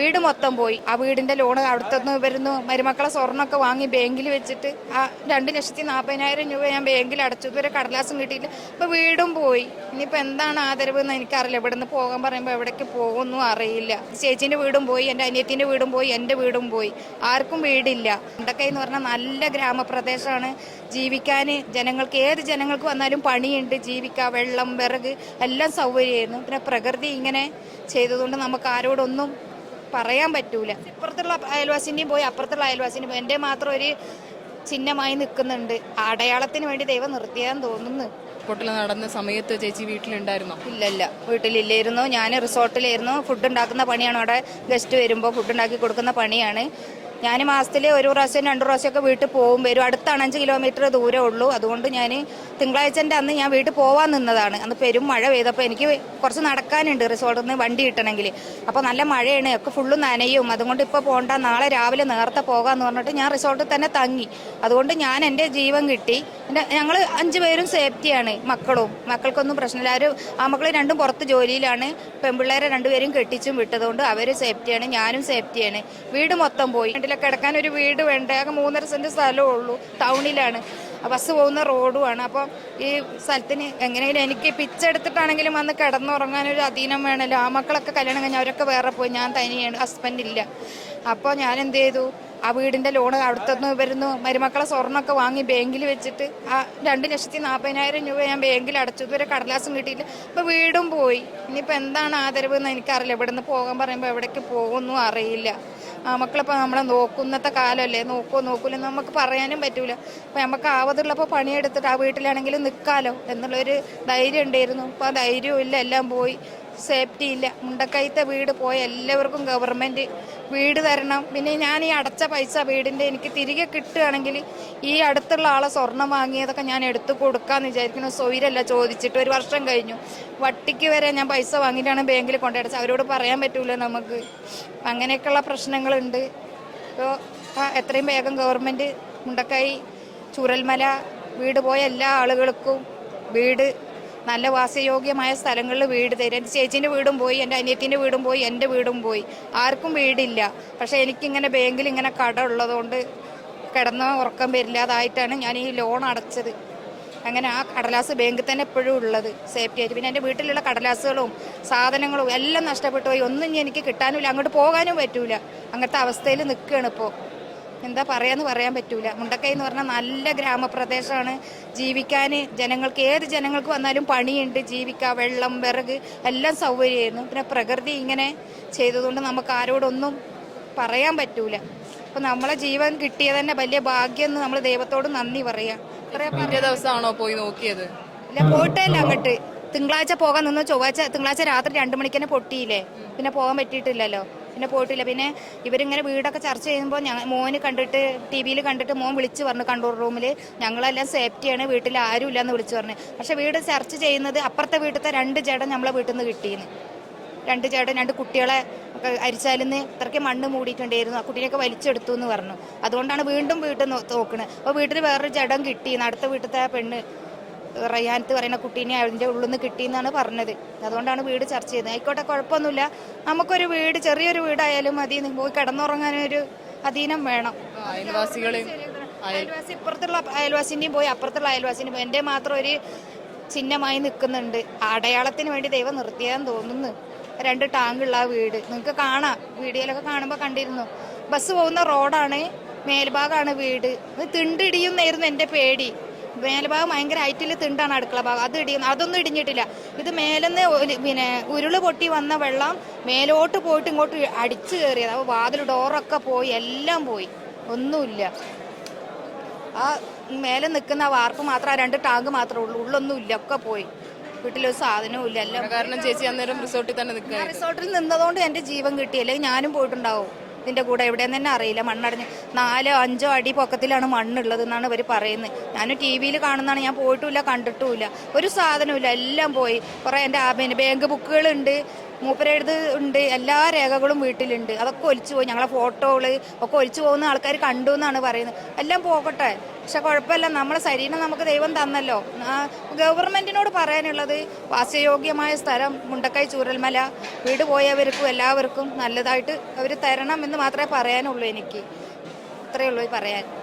വീട് മൊത്തം പോയി. ആ വീടിന്റെ ലോണ് അവിടുത്തെ വരുന്നു മരുമക്കളെ സ്വർണമൊക്കെ വാങ്ങി ബാങ്കിൽ വെച്ചിട്ട് ആ രണ്ട് ലക്ഷത്തി നാൽപ്പതിനായിരം രൂപ ഞാൻ ബാങ്കിൽ അടച്ചു. ഇതുവരെ കടലാസും കിട്ടിയില്ല. ഇപ്പൊ വീടും പോയി. ഇനിയിപ്പോൾ എന്താണ് ആദരവ് എന്ന് എനിക്കറിയില്ല. ഇവിടെ നിന്ന് പോകാൻ പറയുമ്പോൾ എവിടേക്ക് പോകുന്നു അറിയില്ല. ചേച്ചീന്റെ വീടും പോയി എന്റെ അനിയത്തിന്റെ വീടും പോയി എന്റെ വീടും പോയി. ആർക്കും വീടില്ല. മുണ്ടക്കൈ എന്ന് പറഞ്ഞാൽ നല്ല ഗ്രാമപ്രദേശമാണ് ജീവിക്കാൻ ജനങ്ങൾക്ക് ഏത് ജനങ്ങൾക്ക് വന്നാലും പണിയുണ്ട്. ജീവിക്കുക വെള്ളം വിറക് എല്ലാം സൗകര്യമായിരുന്നു. പിന്നെ പ്രകൃതി ഇങ്ങനെ ചെയ്തതുകൊണ്ട് നമുക്ക് ആരോടൊന്നും പറയാൻ പറ്റൂല. ഇപ്പുറത്തുള്ള അയൽവാസിന്റെയും പോയി അപ്പുറത്തുള്ള അയൽവാസിന്റെയും പോയി. എന്റെ മാത്രം ഒരു ചിഹ്നമായി നിൽക്കുന്നുണ്ട്. അടയാളത്തിന് വേണ്ടി ദൈവം നിർത്തിയാൻ തോന്നുന്നു. പൊട്ടൽ നടന്ന സമയത്ത് ചേച്ചി വീട്ടിലുണ്ടായിരുന്നോ? ഇല്ലല്ല. വീട്ടിലില്ലായിരുന്നു. ഞാൻ റിസോർട്ടിലായിരുന്നു. ഫുഡ് ഉണ്ടാക്കുന്ന പണിയാണ്. അവിടെ ഗസ്റ്റ് വരുമ്പോൾ ഫുഡ് ഉണ്ടാക്കി കൊടുക്കുന്ന പണിയാണ്. ഞാൻ മാസത്തിൽ ഒരു പ്രാവശ്യം രണ്ട് പ്രാവശ്യമൊക്കെ വീട്ടിൽ പോകും. വരും. അടുത്താണ് അഞ്ച് കിലോമീറ്റർ ദൂരമേ ഉള്ളൂ. അതുകൊണ്ട് ഞാൻ തിങ്കളാഴ്ചന്റെ അന്ന് ഞാൻ വീട്ടിൽ പോവാൻ നിന്നതാണ്. അന്ന് പെരും മഴ പെയ്തപ്പോൾ എനിക്ക് കുറച്ച് നടക്കാനുണ്ട് റിസോർട്ടിൽ നിന്ന് വണ്ടി കിട്ടണമെങ്കിൽ അപ്പോൾ നല്ല മഴയാണ്. ഒക്കെ ഫുള്ള് നനയും. അതുകൊണ്ട് ഇപ്പോൾ പോകണ്ട നാളെ രാവിലെ നേരത്തെ പോകാമെന്ന് പറഞ്ഞിട്ട് ഞാൻ റിസോർട്ടിൽ തന്നെ തങ്ങി. അതുകൊണ്ട് ഞാൻ എന്റെ ജീവൻ കിട്ടി. എന്റെ ഞങ്ങൾ അഞ്ച് പേരും സേഫ്റ്റിയാണ് മക്കളും. മക്കൾക്കൊന്നും പ്രശ്നമില്ല. ആരും ആ മക്കൾ രണ്ടും പുറത്ത് ജോലിയിലാണ്. പെൺപിള്ളേരെ രണ്ടുപേരും കെട്ടിച്ചും വിട്ടതുകൊണ്ട് അവർ സേഫ്റ്റിയാണ് ഞാനും സേഫ്റ്റിയാണ് വീട് മൊത്തം പോയി. വീട്ടിലൊക്കെ കിടക്കാൻ ഒരു വീട് വേണ്ട? ആകെ മൂന്നര സെന്റ് സ്ഥലമേ ഉള്ളൂ ടൗണിലാണ്. ബസ് പോകുന്ന റോഡുമാണ് അപ്പോൾ ഈ സ്ഥലത്തിന് എങ്ങനെയെങ്കിലും എനിക്ക് പിച്ചെടുത്തിട്ടാണെങ്കിലും വന്ന് കിടന്നുറങ്ങാൻ ഒരു അധീനം വേണമല്ലോ. ആ മക്കളൊക്കെ കല്യാണം കഴിഞ്ഞാൽ അവരൊക്കെ വേറെ പോയി. ഞാൻ തനിയാണ് ഹസ്ബൻഡ് ഇല്ല. അപ്പോൾ ഞാൻ എന്ത് ചെയ്തു? ആ വീടിന്റെ ലോണ് അവിടുത്തെ വരുന്നു. മരുമക്കളെ സ്വർണമൊക്കെ വാങ്ങി ബാങ്കിൽ വെച്ചിട്ട് ആ രണ്ട് ലക്ഷത്തി നാൽപ്പതിനായിരം രൂപ ഞാൻ ബാങ്കിൽ അടച്ചു. ഇതുവരെ കടലാസും കിട്ടിയില്ല ഇപ്പൊ വീടും പോയി. ഇനിയിപ്പോൾ എന്താണ് ആദരവ് എന്ന് എനിക്കറിയില്ല. ഇവിടെ നിന്ന് പോകാൻ പറയുമ്പോൾ എവിടേക്ക് പോകുന്നു അറിയില്ല. ആ മക്കളിപ്പോൾ നമ്മളെ നോക്കുന്നത്തെ കാലമല്ലേ? നോക്കുമോ നോക്കൂല നമുക്ക് പറയാനും പറ്റൂല. അപ്പോൾ നമുക്ക് ആവതുള്ളപ്പോൾ പണിയെടുത്തിട്ട് ആ വീട്ടിലാണെങ്കിലും നിൽക്കാലോ എന്നുള്ളൊരു ധൈര്യം ഉണ്ടായിരുന്നു. അപ്പോൾ ആ ധൈര്യവും ഇല്ല. എല്ലാം പോയി. സേഫ്റ്റി ഇല്ല. മുണ്ടക്കൈത്തെ വീട് പോയ എല്ലാവർക്കും ഗവൺമെന്റ് വീട് തരണം. പിന്നെ ഞാൻ ഈ അടച്ച പൈസ വീടിന്റെ എനിക്ക് തിരികെ കിട്ടുകയാണെങ്കിൽ ഈ അടുത്തുള്ള ആളെ സ്വർണം വാങ്ങിയതൊക്കെ ഞാൻ എടുത്തു കൊടുക്കാമെന്ന് വിചാരിക്കുന്നു. സ്വൈരല്ല ചോദിച്ചിട്ട് ഒരു വർഷം കഴിഞ്ഞു. വട്ടിക്ക് വരെ ഞാൻ പൈസ വാങ്ങിയിട്ടാണ് ബാങ്കിൽ കൊണ്ടുപോയത് അവരോട് പറയാൻ പറ്റൂല നമുക്ക്. അങ്ങനെയൊക്കെയുള്ള പ്രശ്നങ്ങളുണ്ട്. ഇപ്പോൾ എത്രയും വേഗം ഗവൺമെന്റ് മുണ്ടക്കൈ ചുരൽമല വീട് പോയ എല്ലാ ആളുകൾക്കും വീട് നല്ല വാസയോഗ്യമായ സ്ഥലങ്ങളിൽ വീട് തരും. എന്റെ ചേച്ചീന്റെ വീടും പോയി എന്റെ അനിയത്തിന്റെ വീടും പോയി എന്റെ വീടും പോയി. ആർക്കും വീടില്ല. പക്ഷേ എനിക്കിങ്ങനെ ബാങ്കിൽ ഇങ്ങനെ കട ഉള്ളതുകൊണ്ട് കിടന്ന ഉറക്കം വരില്ലാതായിട്ടാണ് ഞാൻ ഈ ലോൺ അടച്ചത്. അങ്ങനെ ആ കടലാസ് ബാങ്കിൽ തന്നെ എപ്പോഴും ഉള്ളത്. സേഫ്റ്റി ആയിട്ട്. പിന്നെ എന്റെ വീട്ടിലുള്ള കടലാസുകളും സാധനങ്ങളും എല്ലാം നഷ്ടപ്പെട്ടു പോയി. ഒന്നും എനിക്ക് കിട്ടാനുമില്ല അങ്ങോട്ട് പോകാനും പറ്റൂല. അങ്ങനത്തെ അവസ്ഥയിൽ നിൽക്കുകയാണ് ഇപ്പോൾ. എന്താ പറയാന്ന് പറയാൻ പറ്റൂല. മുണ്ടക്കൈ എന്ന് പറഞ്ഞാൽ നല്ല ഗ്രാമപ്രദേശമാണ് ജീവിക്കാൻ ജനങ്ങൾക്ക് ഏത് ജനങ്ങൾക്ക് വന്നാലും പണിയുണ്ട്. ജീവിക്കുക വെള്ളം വിറക് എല്ലാം സൗകര്യമായിരുന്നു. പിന്നെ പ്രകൃതി ഇങ്ങനെ ചെയ്തതുകൊണ്ട് നമുക്ക് ആരോടൊന്നും പറയാൻ പറ്റൂല. അപ്പൊ നമ്മളെ ജീവൻ കിട്ടിയത് തന്നെ വലിയ ഭാഗ്യം എന്ന് നമ്മൾ ദൈവത്തോട് നന്ദി പറയാം. ദിവസമാണോ പോയി നോക്കിയത്? ഇല്ല പോയിട്ടല്ല അങ്ങോട്ട്. തിങ്കളാഴ്ച പോകാൻ നിന്ന്. ചൊവ്വാഴ്ച തിങ്കളാഴ്ച രാത്രി രണ്ടു മണിക്ക് തന്നെ പൊട്ടിയില്ലേ? പിന്നെ പോകാൻ പറ്റിയിട്ടില്ലല്ലോ. പിന്നെ പോയിട്ടില്ല. പിന്നെ ഇവരിങ്ങനെ വീടൊക്കെ ചർച്ച ചെയ്യുമ്പോൾ ഞങ്ങൾ മോന് കണ്ടിട്ട് ടി വിയിൽ കണ്ടിട്ട് മോൻ വിളിച്ചു പറഞ്ഞു കണ്ടൂർ റൂമിൽ ഞങ്ങളെല്ലാം സേഫ്റ്റിയാണ് വീട്ടിൽ ആരും ഇല്ലെന്ന് വിളിച്ചു പറഞ്ഞു. പക്ഷെ വീട് ചർച്ച ചെയ്യുന്നത് അപ്പുറത്തെ വീട്ടിലത്തെ രണ്ട് ചേട്ടൻ നമ്മളെ വീട്ടിൽ നിന്ന് കിട്ടിയെന്ന് രണ്ട് ചേട്ടൻ രണ്ട് കുട്ടികളെ അരിച്ചാലിന്ന് ഇത്രയ്ക്ക് മണ്ണ് മൂടിയിട്ടുണ്ടായിരുന്നു. ആ കുട്ടീനെയൊക്കെ വലിച്ചെടുത്തു എന്ന് പറഞ്ഞു. അതുകൊണ്ടാണ് വീണ്ടും വീട്ടിൽ നോക്കണത് അപ്പോൾ വീട്ടിൽ വേറൊരു ജഡം കിട്ടി അടുത്ത വീട്ടിലത്തെ പെണ്ണ് റയ്യാനത്ത് പറയുന്ന കുട്ടീനെ അതിന്റെ ഉള്ളിൽ നിന്ന് കിട്ടിയെന്നാണ് പറഞ്ഞത്. അതുകൊണ്ടാണ് വീട് ചർച്ച ചെയ്തത് ആയിക്കോട്ടെ കുഴപ്പമൊന്നുമില്ല. നമുക്കൊരു വീട് ചെറിയൊരു വീടായാലും മതി. പോയി കിടന്നുറങ്ങാനൊരു അധീനം വേണം. അയൽവാസികളെ അയൽവാസി ഇപ്പുറത്തുള്ള അയൽവാസിന്റെയും പോയി അപ്പുറത്തുള്ള അയൽവാസിന്റെയും പോയി. എന്റെ മാത്രം ഒരു ചിഹ്നമായി നിൽക്കുന്നുണ്ട്. അടയാളത്തിന് വേണ്ടി ദൈവം നിർത്തിയാന്ന് തോന്നുന്നു. രണ്ട് ടാങ്കുള്ള ആ വീട്. നിങ്ങൾക്ക് കാണാം. വീഡിയോയിലൊക്കെ കാണുമ്പോൾ കണ്ടിരുന്നു. ബസ് പോകുന്ന റോഡാണ് മേൽഭാഗമാണ് വീട്. തിണ്ടിടിയുന്നായിരുന്നു എന്റെ പേടി. മേൽഭാഗം ഭയങ്കര ഹൈറ്റിൽ തിണ്ടാണ് അടുക്കള ഭാഗം. അത് ഇടിയും അതൊന്നും ഇടിഞ്ഞിട്ടില്ല. ഇത് മേലെന്ന് പിന്നെ ഉരുൾ പൊട്ടി വന്ന വെള്ളം മേലോട്ട് പോയിട്ട് ഇങ്ങോട്ട് അടിച്ചു കയറിയത്. അപ്പോൾ വാതിൽ ഡോറൊക്കെ പോയി എല്ലാം പോയി. ഒന്നുമില്ല. ആ മേലെ നിൽക്കുന്ന ആ വാർപ്പ് മാത്രം ആ രണ്ട് ടാങ്ക് മാത്രമേ ഉള്ളൂ. ഉള്ളൊന്നും ഇല്ല ഒക്കെ പോയി. വീട്ടിലൊരു സാധനവും ഇല്ല. എല്ലാം കാരണം ചേച്ചി അന്നേരം റിസോർട്ടിൽ തന്നെ നിൽക്കുക റിസോർട്ടിൽ നിന്നതുകൊണ്ട് എന്റെ ജീവൻ കിട്ടി. അല്ലെങ്കിൽ ഞാനും പോയിട്ടുണ്ടാവും. ഇതിന്റെ കൂടെ എവിടെയെന്ന് തന്നെ അറിയില്ല. മണ്ണടഞ്ഞ് നാലോ അഞ്ചോ അടി പൊക്കത്തിലാണ് മണ്ണുള്ളത് എന്നാണ് ഇവർ പറയുന്നത്. ഞാൻ ടി വിയിൽ കാണുന്നതാണ്. ഞാൻ പോയിട്ടുമില്ല കണ്ടിട്ടുമില്ല. ഒരു സാധനമില്ല എല്ലാം പോയി. കുറേ എന്റെ ബാങ്ക് ബുക്കുകളുണ്ട്. മൂപ്പരെഴുത് ഉണ്ട് എല്ലാ രേഖകളും വീട്ടിലുണ്ട്. അതൊക്കെ ഒലിച്ചു പോയി. ഞങ്ങളെ ഫോട്ടോകൾ ഒക്കെ ഒലിച്ചു പോകുന്ന ആൾക്കാർ കണ്ടു എന്നാണ് പറയുന്നത്. എല്ലാം പോകട്ടെ. പക്ഷെ കുഴപ്പമില്ല. നമ്മളെ ശരീരം നമുക്ക് ദൈവം തന്നല്ലോ. ഗവൺമെന്റിനോട് പറയാനുള്ളത് വാസയോഗ്യമായ സ്ഥലം മുണ്ടക്കൈ ചൂരൽമല വീട് പോയവർക്കും എല്ലാവർക്കും നല്ലതായിട്ട് അവർ തരണം എന്ന് മാത്രമേ പറയാനുള്ളൂ എനിക്ക്. അത്രയേ ഉള്ളൂ പറയാൻ.